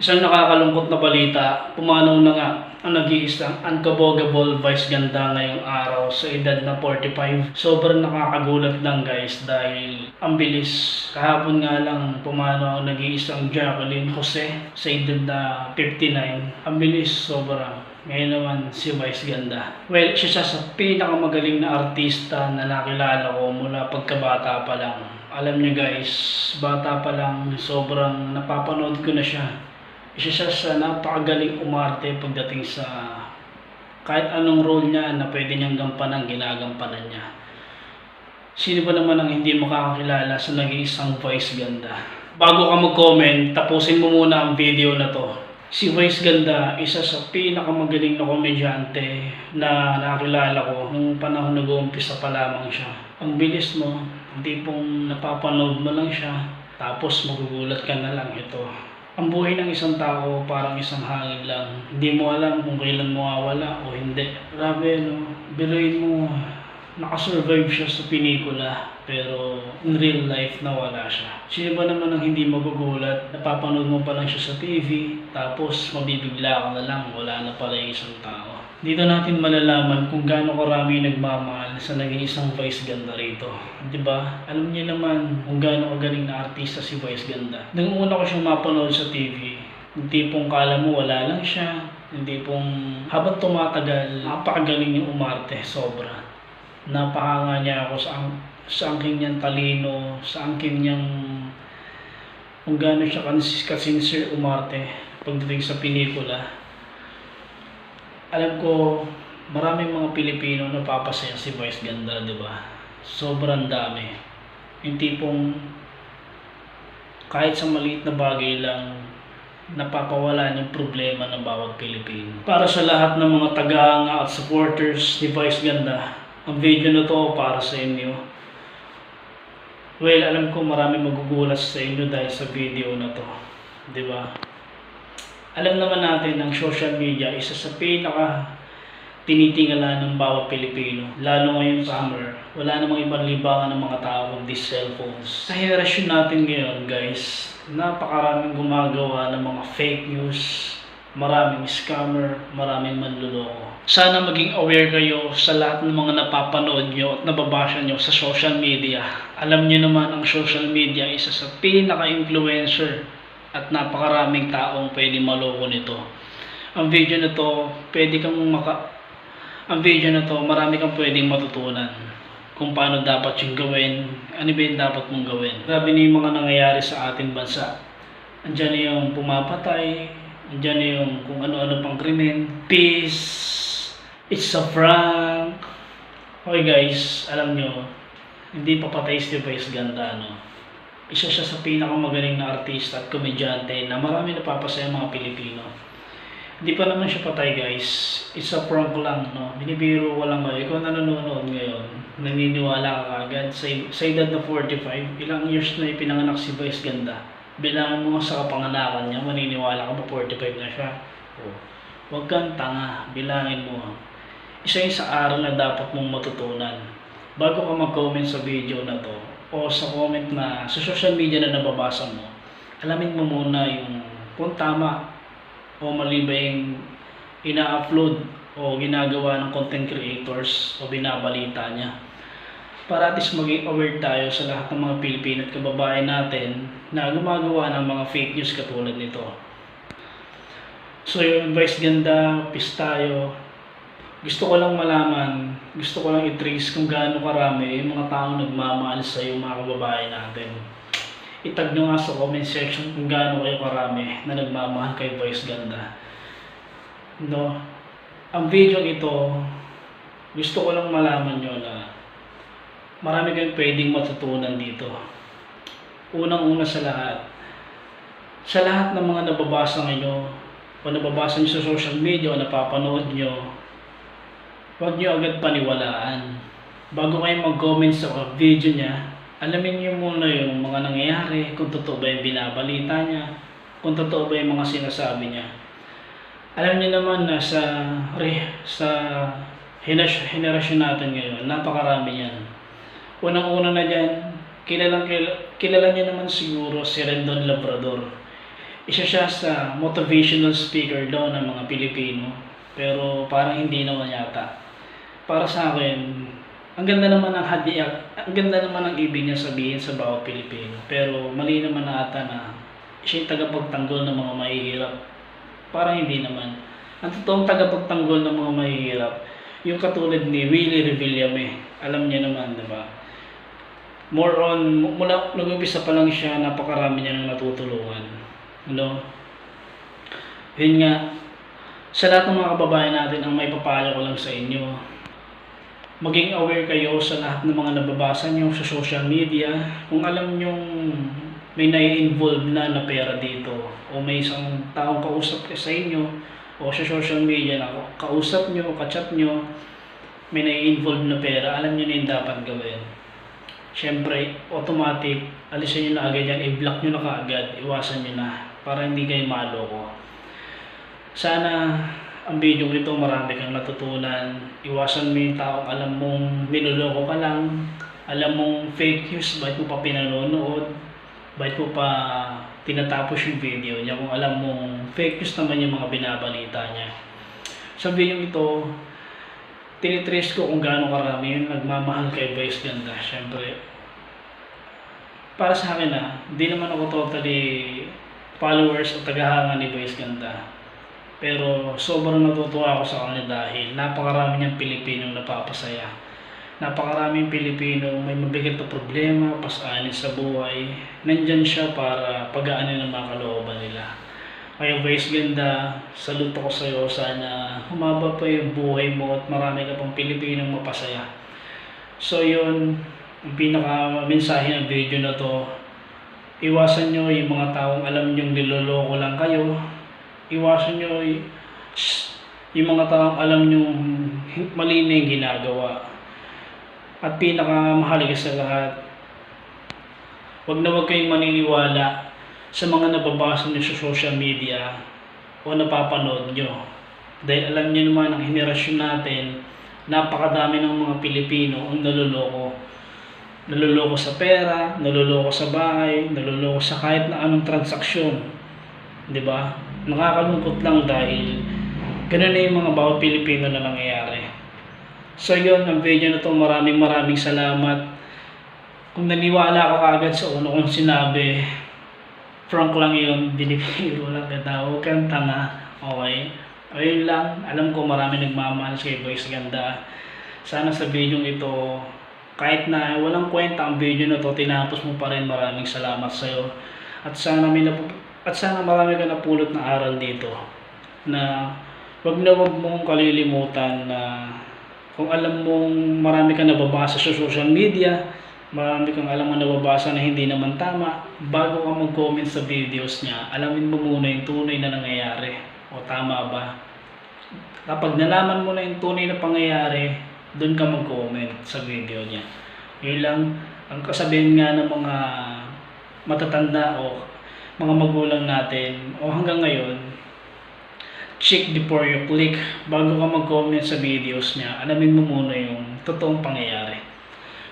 Isang nakakalungkot na balita, pumanaw na nga ang nag-iisang unkabogable vice ganda ngayong araw sa edad na 45. Sobrang nakakagulat lang guys dahil ang bilis. Kahapon nga lang pumanaw ang nag-iisang Jacqueline Jose sa edad na 59. Ang bilis sobra. Ngayon naman si Vice Ganda. Well, siya siya sa pinakamagaling na artista na nakilala ko mula pagkabata pa lang. Alam niyo guys, bata pa lang sobrang napapanood ko na siya isa siya sa napakagaling umarte pagdating sa kahit anong role niya na pwede niyang gampanan, ginagampanan niya. Sino ba naman ang hindi makakakilala sa nag-iisang voice ganda? Bago ka mag-comment, tapusin mo muna ang video na to. Si Vice Ganda, isa sa pinakamagaling na komedyante na nakilala ko nung panahon nag-uumpisa pa lamang siya. Ang bilis mo, hindi pong napapanood mo lang siya, tapos magugulat ka na lang ito. Ang buhay ng isang tao parang isang hangin lang. Hindi mo alam kung kailan mawawala o hindi. Grabe no, biruin mo, nakasurvive siya sa pelikula pero in real life nawala siya. Sino ba naman ang hindi magugulat? Napapanood mo pa lang siya sa TV tapos mabibigla ka na lang wala na pala yung isang tao. Dito natin malalaman kung gaano karami nagmamahal sa naging isang Vice Ganda rito. ba? Alam niyo naman kung gaano kagaling na artista si Vice Ganda. Nung una ko siyang mapanood sa TV, yung tipong kala mo wala lang siya, hindi pong habang tumatagal, napakagaling yung umarte, sobra napakanga niya ako sa sa angking niyang talino, sa angking niyang kung gaano siya kansis kasincere umarte pagdating sa pelikula. Alam ko, maraming mga Pilipino na papasaya si Vice Ganda, di ba? Sobrang dami. Yung tipong kahit sa maliit na bagay lang, napapawala yung problema ng bawat Pilipino. Para sa lahat ng mga tagahanga at supporters ni Vice Ganda, ang video na to para sa inyo. Well, alam ko marami magugulat sa inyo dahil sa video na to. Di ba? Alam naman natin ang social media isa sa pinaka tinitingala ng bawat Pilipino. Lalo ngayon summer, wala namang ibang libangan ng mga tao kundi cellphones. Sa henerasyon natin ngayon guys, napakaraming gumagawa ng mga fake news, maraming scammer, maraming manluloko. Sana maging aware kayo sa lahat ng mga napapanood nyo at nababasa nyo sa social media. Alam nyo naman ang social media isa sa pinaka-influencer at napakaraming taong pwede maloko nito. Ang video na to, pwede kang maka... Ang video na to, marami kang pwedeng matutunan kung paano dapat yung gawin, ano ba yung dapat mong gawin. Grabe na yung mga nangyayari sa ating bansa. Andiyan yung pumapatay, andiyan yung kung ano-ano pang krimen. Peace! It's a prank! Okay guys, alam nyo, hindi papatay si Vice Ganda, no? Isa siya sa pinakamagaling na artista at komedyante na marami napapasaya mga Pilipino. Hindi pa naman siya patay guys. It's a prank lang, no? Binibiro ko lang kayo. Ikaw na nanonood ngayon, naniniwala ka agad sa, sa edad na 45, ilang years na ipinanganak si Vice Ganda. Bilangan mo sa kapanganakan niya, maniniwala ka ba 45 na siya? Oh. Huwag kang tanga, bilangin mo. Isa yung sa aral na dapat mong matutunan. Bago ka mag-comment sa video na to, o sa comment na sa social media na nababasa mo, alamin mo muna yung kung tama o mali ba yung ina-upload o ginagawa ng content creators o binabalita niya. Para at least maging aware tayo sa lahat ng mga Pilipino at kababayan natin na gumagawa ng mga fake news katulad nito. So yung advice ganda, peace tayo. Gusto ko lang malaman, gusto ko lang i-trace kung gaano karami yung mga taong nagmamahal sa iyo mga kababayan natin. Itag nyo nga sa comment section kung gaano kayo karami na nagmamahal kay Voice Ganda. No? Ang video ito, gusto ko lang malaman nyo na marami kayong pwedeng matutunan dito. Unang-una sa lahat, sa lahat ng mga nababasa nyo, o nababasa nyo sa social media o napapanood nyo, huwag nyo agad paniwalaan. Bago kayo mag-comment sa video niya, alamin niyo muna yung mga nangyayari, kung totoo ba yung binabalita niya, kung totoo ba yung mga sinasabi niya. Alam niyo naman na sa, re, sa henerasyon natin ngayon, napakarami yan. Unang-una na dyan, kilalang, kilala, kilala niyo naman siguro si Rendon Labrador. isa siya sa motivational speaker daw ng mga Pilipino. Pero parang hindi naman yata. Para sa akin, ang ganda naman ng hadi, ang ganda naman ng ibig niya sabihin sa bawat Pilipino. Pero mali naman na ata na siya yung tagapagtanggol ng mga mahihirap. Parang hindi naman. Ang totoong tagapagtanggol ng mga mahihirap, yung katulad ni Willie Revillame. Alam niya naman, di ba? More on, mula nag-umpisa pa lang siya, napakarami niya nang natutulungan. Ano? Yun nga, sa lahat ng mga kababayan natin, ang may papayo ko lang sa inyo, maging aware kayo sa lahat ng mga nababasa nyo sa social media. Kung alam nyo may nai-involve na na pera dito o may isang taong kausap ka sa inyo o sa social media na kausap nyo, kachat nyo, may nai-involve na pera, alam nyo na yung dapat gawin. Siyempre, automatic, alisin nyo na agad yan, i-block nyo na kaagad, iwasan nyo na para hindi kayo maloko. Sana ang video ito marami kang natutunan. Iwasan mo yung taong alam mong minuloko ka lang, alam mong fake news, bakit mo pa pinanonood, bakit mo pa tinatapos yung video niya kung alam mong fake news naman yung mga binabalita niya. Sa video ito, tinitrace ko kung gaano karami yung nagmamahal kay Vice Ganda. Siyempre, para sa akin ah, hindi naman ako totally followers o tagahanga ni Vice Ganda. Pero sobrang natutuwa ako sa kanya dahil napakarami niyang Pilipinong napapasaya. Napakaraming Pilipino may mabigat na problema, pasanin sa buhay. Nandyan siya para pagaanin ang mga kalooban nila. Kaya Vice Ganda, saluto ko sa iyo. Sana humaba pa yung buhay mo at marami ka pang Pilipinong mapasaya. So yun, ang pinaka-mensahe ng video na to, iwasan nyo yung mga taong alam nyong niloloko lang kayo. Iwasan nyo yung mga taong alam nyong mali na yung ginagawa. At pinakamahalaga sa lahat, wag na wag kayong maniniwala sa mga nababasa nyo sa social media o napapanood nyo. Dahil alam nyo naman ang henerasyon natin, napakadami ng mga Pilipino ang naluloko. Naluloko sa pera, naluloko sa bahay, naluloko sa kahit na anong transaksyon. 'Di ba? Nakakalungkot lang dahil ganun na yung mga bawat Pilipino na nangyayari. So yun, ang video na to, maraming maraming salamat. Kung naniwala ka kagad sa una kong sinabi, Frank lang yun, binibiro lang kita, huwag kang tanga, okay? Ayun lang, alam ko marami nagmamahal kay Boys Ganda. Sana sa video ito, kahit na walang kwenta ang video na to, tinapos mo pa rin maraming salamat sa'yo. At sana may napu- at sana marami ka napulot na aral dito na wag na wag mong kalilimutan na kung alam mong marami ka nababasa sa social media, marami kang alam na nababasa na hindi naman tama, bago ka mag-comment sa videos niya, alamin mo muna yung tunay na nangyayari o tama ba. Kapag nalaman mo na yung tunay na pangyayari, doon ka mag-comment sa video niya. Yun lang, ang kasabihin nga ng mga matatanda o mga magulang natin o hanggang ngayon, check before you click bago ka mag-comment sa videos niya. Alamin mo muna yung totoong pangyayari.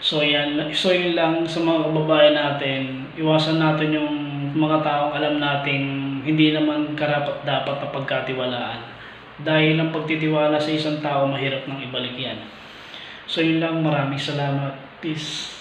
So yan so yun lang sa mga kababayan natin. Iwasan natin yung mga taong alam nating hindi naman karapat dapat na pagkatiwalaan. Dahil ang pagtitiwala sa isang tao mahirap nang ibalik yan. So yun lang. Maraming salamat. Peace